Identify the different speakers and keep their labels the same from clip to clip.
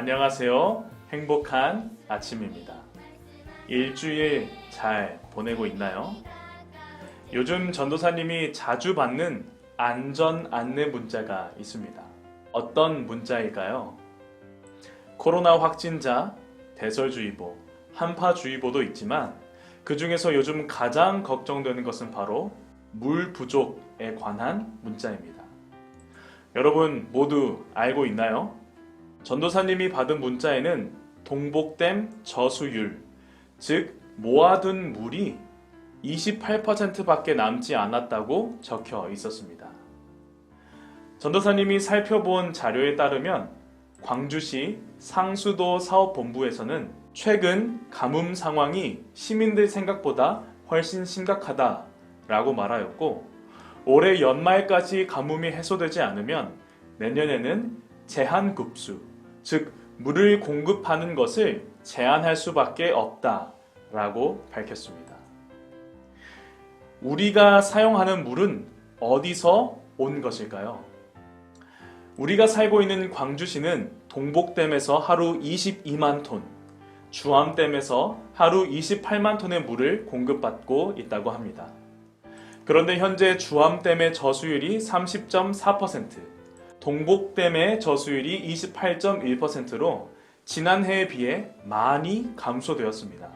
Speaker 1: 안녕하세요. 행복한 아침입니다. 일주일 잘 보내고 있나요? 요즘 전도사님이 자주 받는 안전 안내 문자가 있습니다. 어떤 문자일까요? 코로나 확진자, 대설주의보, 한파주의보도 있지만 그 중에서 요즘 가장 걱정되는 것은 바로 물 부족에 관한 문자입니다. 여러분 모두 알고 있나요? 전도사님이 받은 문자에는 동복댐 저수율, 즉 모아둔 물이 28%밖에 남지 않았다고 적혀 있었습니다. 전도사님이 살펴본 자료에 따르면 광주시 상수도 사업본부에서는 최근 가뭄 상황이 시민들 생각보다 훨씬 심각하다 라고 말하였고 올해 연말까지 가뭄이 해소되지 않으면 내년에는 제한급수, 즉 물을 공급하는 것을 제한할 수밖에 없다 라고 밝혔습니다. 우리가 사용하는 물은 어디서 온 것일까요? 우리가 살고 있는 광주시는 동복댐에서 하루 22만 톤, 주암댐에서 하루 28만 톤의 물을 공급받고 있다고 합니다. 그런데 현재 주암댐의 저수율이 30.4%, 동복댐의 저수율이 28.1%로 지난해에 비해 많이 감소되었습니다.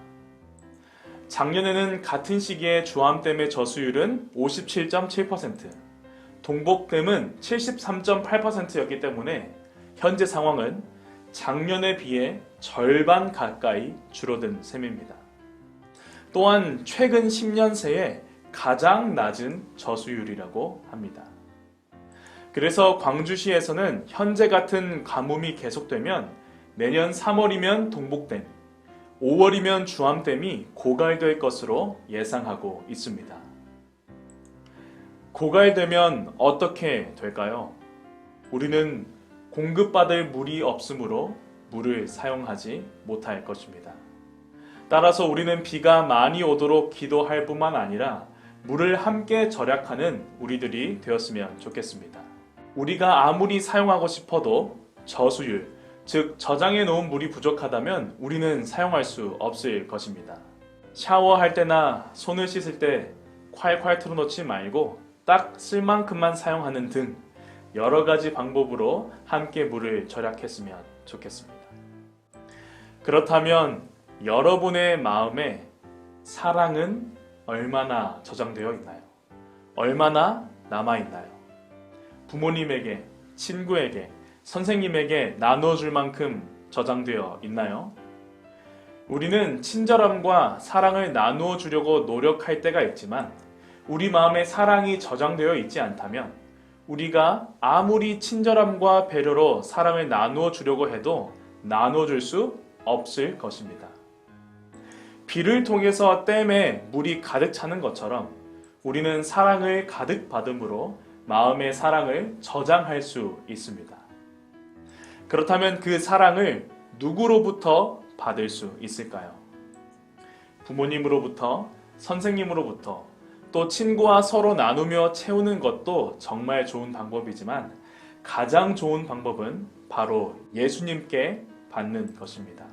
Speaker 1: 작년에는 같은 시기에 주암댐의 저수율은 57.7%, 동복댐은 73.8%였기 때문에 현재 상황은 작년에 비해 절반 가까이 줄어든 셈입니다. 또한 최근 10년 새에 가장 낮은 저수율이라고 합니다. 그래서 광주시에서는 현재 같은 가뭄이 계속되면 내년 3월이면 동복댐, 5월이면 주암댐이 고갈될 것으로 예상하고 있습니다. 고갈되면 어떻게 될까요? 우리는 공급받을 물이 없으므로 물을 사용하지 못할 것입니다. 따라서 우리는 비가 많이 오도록 기도할 뿐만 아니라 물을 함께 절약하는 우리들이 되었으면 좋겠습니다. 우리가 아무리 사용하고 싶어도 저수율, 즉 저장해 놓은 물이 부족하다면 우리는 사용할 수 없을 것입니다. 샤워할 때나 손을 씻을 때 콸콸 틀어놓지 말고 딱 쓸 만큼만 사용하는 등 여러 가지 방법으로 함께 물을 절약했으면 좋겠습니다. 그렇다면 여러분의 마음에 사랑은 얼마나 저장되어 있나요? 얼마나 남아 있나요? 부모님에게, 친구에게, 선생님에게 나눠줄 만큼 저장되어 있나요? 우리는 친절함과 사랑을 나누어 주려고 노력할 때가 있지만 우리 마음에 사랑이 저장되어 있지 않다면 우리가 아무리 친절함과 배려로 사랑을 나누어 주려고 해도 나누어 줄수 없을 것입니다. 비를 통해서 댐에 물이 가득 차는 것처럼 우리는 사랑을 가득 받음으로 마음의 사랑을 저장할 수 있습니다. 그렇다면 그 사랑을 누구로부터 받을 수 있을까요? 부모님으로부터, 선생님으로부터, 또 친구와 서로 나누며 채우는 것도 정말 좋은 방법이지만 가장 좋은 방법은 바로 예수님께 받는 것입니다.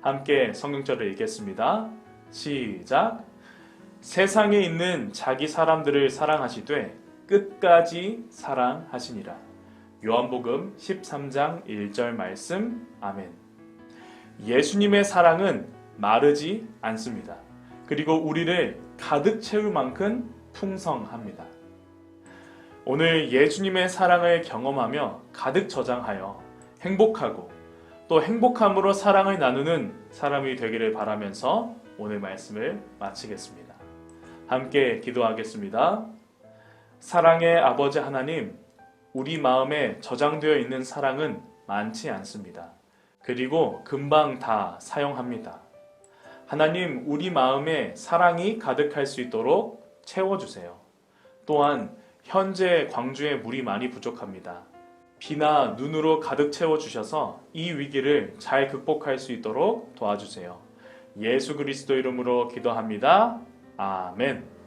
Speaker 1: 함께 성경절을 읽겠습니다. 시작. 세상에 있는 자기 사람들을 사랑하시되 끝까지 사랑하시니라. 요한복음 13장 1절 말씀. 아멘. 예수님의 사랑은 마르지 않습니다. 그리고 우리를 가득 채울 만큼 풍성합니다. 오늘 예수님의 사랑을 경험하며 가득 저장하여 행복하고 또 행복함으로 사랑을 나누는 사람이 되기를 바라면서 오늘 말씀을 마치겠습니다. 함께 기도하겠습니다. 사랑의 아버지 하나님, 우리 마음에 저장되어 있는 사랑은 많지 않습니다. 그리고 금방 다 사용합니다. 하나님, 우리 마음에 사랑이 가득할 수 있도록 채워주세요. 또한 현재 광주에 물이 많이 부족합니다. 비나 눈으로 가득 채워주셔서 이 위기를 잘 극복할 수 있도록 도와주세요. 예수 그리스도 이름으로 기도합니다. 아멘.